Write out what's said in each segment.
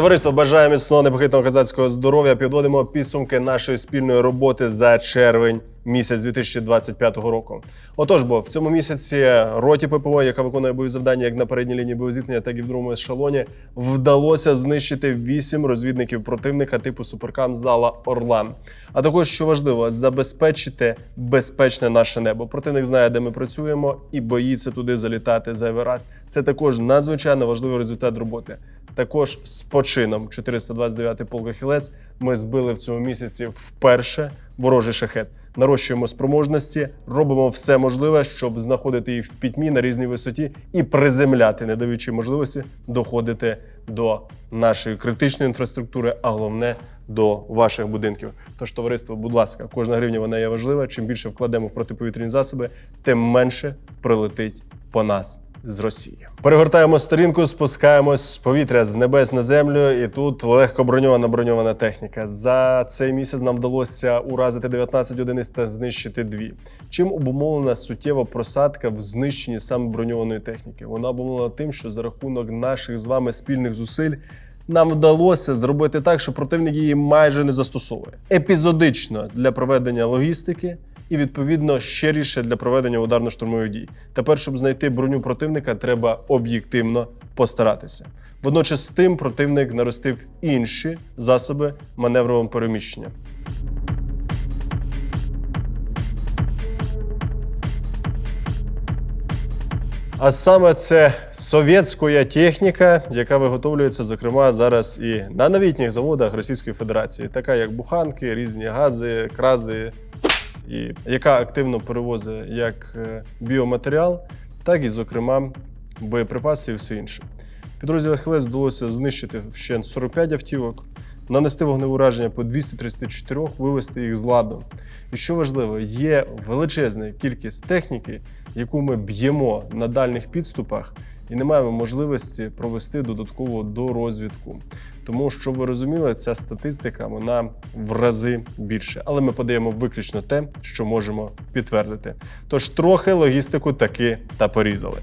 Товариство, бажаю міцного непохитного козацького здоров'я. Підводимо підсумки нашої спільної роботи за червень місяць 2025 року. Отож, бо в цьому місяці роті ППО, яка виконує бойові завдання як на передній лінії боєзіткнення, так і в другому ешелоні, вдалося знищити вісім розвідників противника типу суперкам зала Орлан. А також, що важливо, забезпечити безпечне наше небо. Противник знає, де ми працюємо, і боїться туди залітати зайвий раз. Це також надзвичайно важливий результат роботи. Також з почином 429-й полк Ахілес ми збили в цьому місяці вперше ворожий шахет. Нарощуємо спроможності, робимо все можливе, щоб знаходити їх в пітьмі на різній висоті і приземляти, не даючи можливості доходити до нашої критичної інфраструктури, а головне до ваших будинків. Тож, товариство, будь ласка, кожна гривня вона є важлива. Чим більше вкладемо в протиповітряні засоби, тим менше прилетить по нас з Росії. Перегортаємо сторінку, спускаємось з повітря з небес на землю, і тут легко броньована броньована техніка. За цей місяць нам вдалося уразити 19 одиниць та знищити дві. Чим обумовлена суттєва просадка в знищенні саме броньованої техніки? Вона обумовлена тим, що за рахунок наших з вами спільних зусиль. Нам вдалося зробити так, що противник її майже не застосовує епізодично для проведення логістики і відповідно щиріше для проведення ударно-штурмових дій. Тепер, щоб знайти броню противника, треба об'єктивно постаратися. Водночас з тим противник наростив інші засоби маневрового переміщення. А саме це совєтська техніка, яка виготовлюється, зокрема, зараз і на новітніх заводах Російської Федерації, така як буханки, різні гази, крази, і яка активно перевозить як е, біоматеріал, так і, зокрема, боєприпаси і все інше. Підрозділу Хелес вдалося знищити ще 45 автівок, нанести вогневе ураження по 234, вивести їх з ладу. І що важливо, є величезна кількість техніки, яку ми б'ємо на дальніх підступах, і не маємо можливості провести додаткову дорозвідку. Тому що ви розуміли, ця статистика вона в рази більше. Але ми подаємо виключно те, що можемо підтвердити. Тож трохи логістику таки та порізали.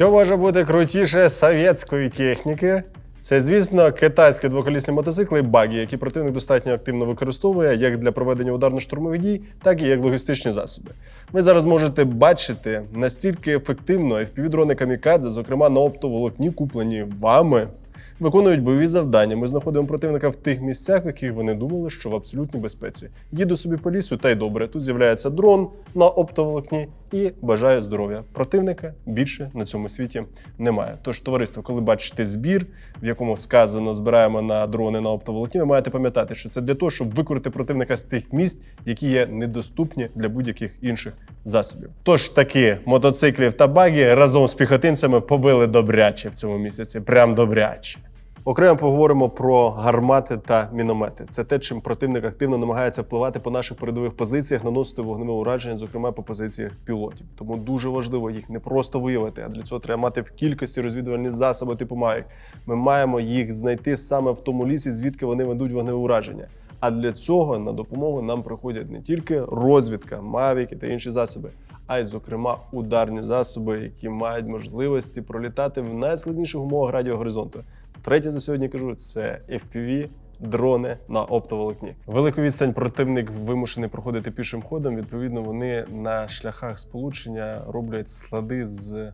Що може бути крутіше совєтської техніки? Це, звісно, китайські двоколісні мотоцикли багі, які противник достатньо активно використовує як для проведення ударно-штурмових дій, так і як логістичні засоби. Ви зараз можете бачити настільки ефективно FPV-дрони камікадзе, зокрема на оптоволокні, куплені вами, виконують бойові завдання. Ми знаходимо противника в тих місцях, в яких вони думали, що в абсолютній безпеці. Їду собі по лісу, та й добре. Тут з'являється дрон на оптоволокні і бажаю здоров'я. Противника більше на цьому світі немає. Тож, товариство, коли бачите збір, в якому сказано збираємо на дрони на оптоволокні, ви маєте пам'ятати, що це для того, щоб викорити противника з тих місць, які є недоступні для будь-яких інших засобів. Тож таки мотоциклів та баги разом з піхотинцями побили добряче в цьому місяці. Прям добряче. Окремо поговоримо про гармати та міномети. Це те, чим противник активно намагається впливати по наших передових позиціях, наносити вогневе ураження, зокрема по позиціях пілотів. Тому дуже важливо їх не просто виявити, а для цього треба мати в кількості розвідувальні засоби типу Mavic. Ми маємо їх знайти саме в тому лісі, звідки вони ведуть вогневе ураження. А для цього на допомогу нам приходять не тільки розвідка, мавіки та інші засоби, а й, зокрема, ударні засоби, які мають можливості пролітати в найскладніших умовах радіогоризонту. Втретє за сьогодні кажу, це FPV, дрони на оптоволокні. Велику відстань противник вимушений проходити пішим ходом. Відповідно, вони на шляхах сполучення роблять склади з е,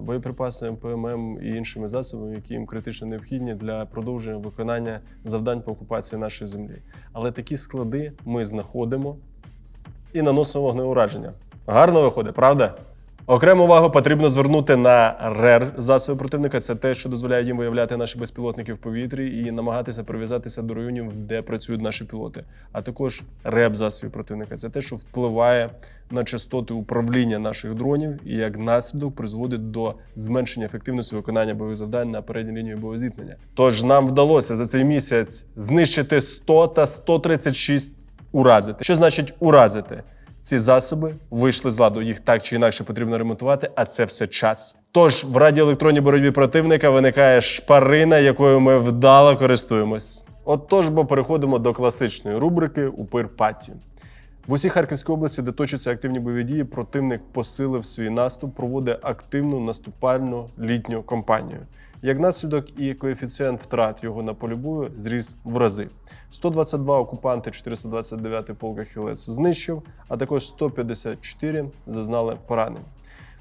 боєприпасами, ПММ і іншими засобами, які їм критично необхідні для продовження виконання завдань по окупації нашої землі. Але такі склади ми знаходимо і наносимо вогневе ураження. Гарно виходить, правда? Окрему увагу потрібно звернути на РЕР засоби противника. Це те, що дозволяє їм виявляти наші безпілотники в повітрі і намагатися прив'язатися до районів, де працюють наші пілоти. А також РЕБ засобів противника. Це те, що впливає на частоти управління наших дронів і як наслідок призводить до зменшення ефективності виконання бойових завдань на передній лінії боєзіткнення. Тож нам вдалося за цей місяць знищити 100 та 136 уразити. Що значить уразити? Ці засоби вийшли з ладу. Їх так чи інакше потрібно ремонтувати, а це все час. Тож в радіоелектронній боротьбі противника виникає шпарина, якою ми вдало користуємось. Отож, бо переходимо до класичної рубрики Упир Патті. В усій Харківській області, де точаться активні бойові дії, противник посилив свій наступ, проводить активну наступальну літню кампанію. Як наслідок, і коефіцієнт втрат його на полі бою зріс в рази. 122 окупанти 429 полк Ахілець знищив, а також 154 зазнали поранень.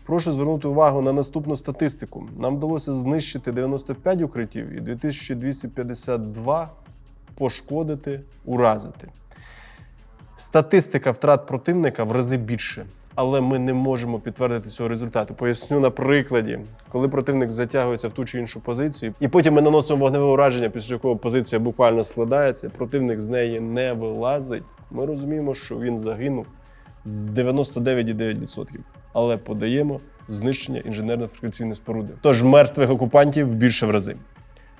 Прошу звернути увагу на наступну статистику. Нам вдалося знищити 95 укриттів і 2252 пошкодити, уразити. Статистика втрат противника в рази більше, але ми не можемо підтвердити цього результату. Поясню на прикладі, коли противник затягується в ту чи іншу позицію, і потім ми наносимо вогневе ураження, після якого позиція буквально складається, противник з неї не вилазить. Ми розуміємо, що він загинув з 99,9%. Але подаємо знищення інженерно-фрикаційної споруди. Тож мертвих окупантів більше в рази.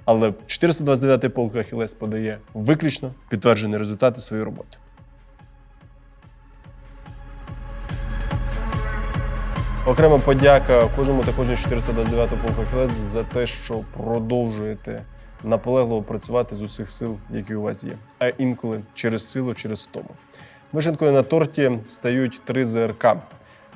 Але 429-й полк Ахілес подає виключно підтверджені результати своєї роботи. Окрема подяка кожному та кожній 429 полку Ахілес за те, що продовжуєте наполегливо працювати з усіх сил, які у вас є. А інколи через силу, через втому. Вишенкою на торті стають три ЗРК.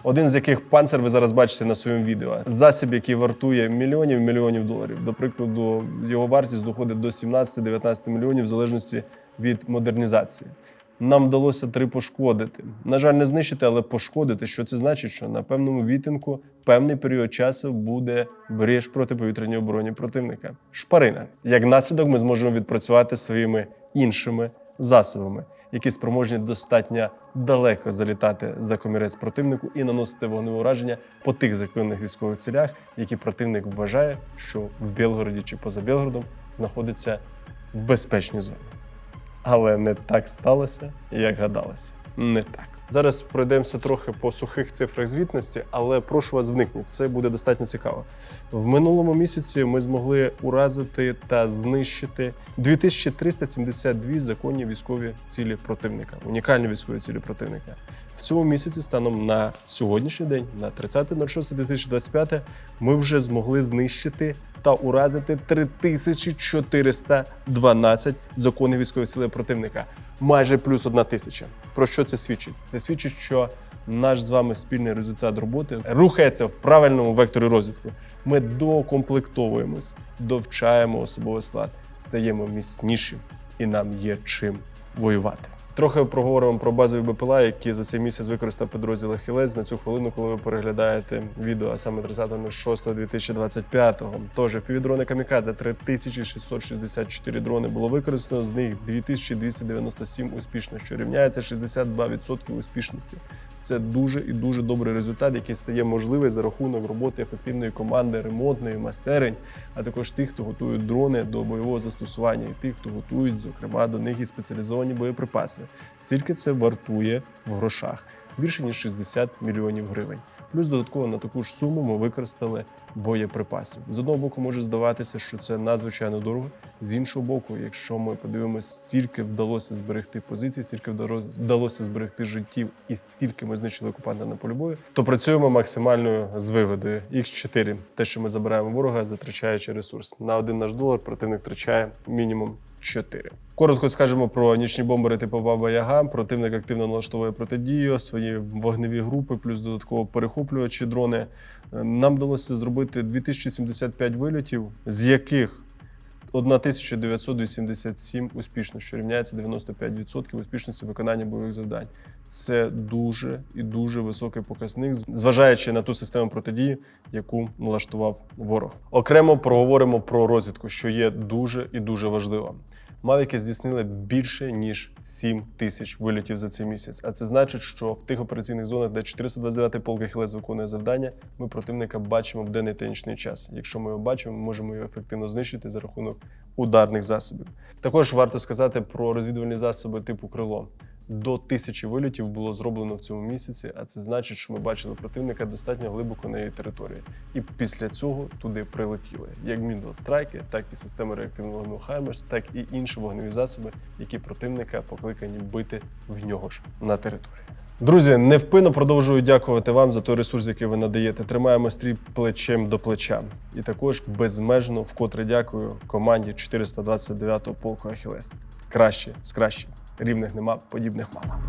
Один з яких панцир ви зараз бачите на своєму відео. Засіб, який вартує мільйонів мільйонів доларів. До прикладу, його вартість доходить до 17-19 мільйонів в залежності від модернізації. Нам вдалося три пошкодити. На жаль, не знищити, але пошкодити. Що це значить? Що на певному відтинку певний період часу буде бріж протиповітряній обороні противника. Шпарина. Як наслідок, ми зможемо відпрацювати своїми іншими засобами, які спроможні достатньо далеко залітати за комірець противнику і наносити вогневе ураження по тих законних військових цілях, які противник вважає, що в Білгороді чи поза Білгородом знаходиться в безпечній зоні. Але не так сталося, як гадалося. Не так. Зараз пройдемося трохи по сухих цифрах звітності, але прошу вас вникніть, це буде достатньо цікаво. В минулому місяці ми змогли уразити та знищити 2372 законні військові цілі противника, унікальні військові цілі противника. В цьому місяці, станом на сьогоднішній день, на 30.06.2025, ми вже змогли знищити та уразити 3412 законних військових цілей противника, майже плюс одна тисяча. Про що це свідчить? Це свідчить, що наш з вами спільний результат роботи рухається в правильному векторі розвитку. Ми докомплектовуємось, довчаємо особовий склад, стаємо міцніші, і нам є чим воювати. Трохи проговоримо про базові БПЛА, які за цей місяць використав підрозділ Ахілець на цю хвилину, коли ви переглядаєте відео, а саме 30.06.2025. Тож півдрони Камікадзе 3664 дрони було використано, з них 2297 успішно, що рівняється 62% успішності. Це дуже і дуже добрий результат, який стає можливий за рахунок роботи ефективної команди ремонтної майстерень, а також тих, хто готують дрони до бойового застосування, і тих, хто готують, зокрема, до них і спеціалізовані боєприпаси. Скільки це вартує в грошах? Більше ніж 60 мільйонів гривень. Плюс додатково на таку ж суму ми використали боєприпасів. З одного боку, може здаватися, що це надзвичайно дорого. З іншого боку, якщо ми подивимося, стільки вдалося зберегти позиції, стільки вдалося- зберегти життів, і стільки ми знищили окупанта на полі бою, то працюємо максимальною з виводою. Х4 те, що ми забираємо ворога, затрачаючи ресурс. На один наш долар противник втрачає мінімум 4. Коротко скажемо про нічні бомбери типу Баба Яга. Противник активно налаштовує протидію, свої вогневі групи, плюс додатково перехоплювачі дрони. Нам вдалося зробити 2075 вильотів, з яких 1987 успішно, що рівняється 95% успішності виконання бойових завдань. Це дуже і дуже високий показник, зважаючи на ту систему протидії, яку налаштував ворог. Окремо проговоримо про розвідку, що є дуже і дуже важливо. Мавіки здійснили більше ніж 7 тисяч вилітів за цей місяць. А це значить, що в тих операційних зонах, де 429 полк Ахілес виконує завдання, ми противника бачимо в денний та час. Якщо ми його бачимо, ми можемо його ефективно знищити за рахунок ударних засобів. Також варто сказати про розвідувальні засоби типу крило. До тисячі вильотів було зроблено в цьому місяці, а це значить, що ми бачили противника достатньо глибоко на її території. І після цього туди прилетіли як мідл-страйки, так і системи реактивного вогню Хаймерс, так і інші вогневі засоби, які противника покликані бити в нього ж на території. Друзі, невпинно продовжую дякувати вам за той ресурс, який ви надаєте. Тримаємо стрій плечем до плеча. І також безмежно вкотре дякую команді 429-го полку Ахілес. Краще з кращим. Рівних нема, подібних мало.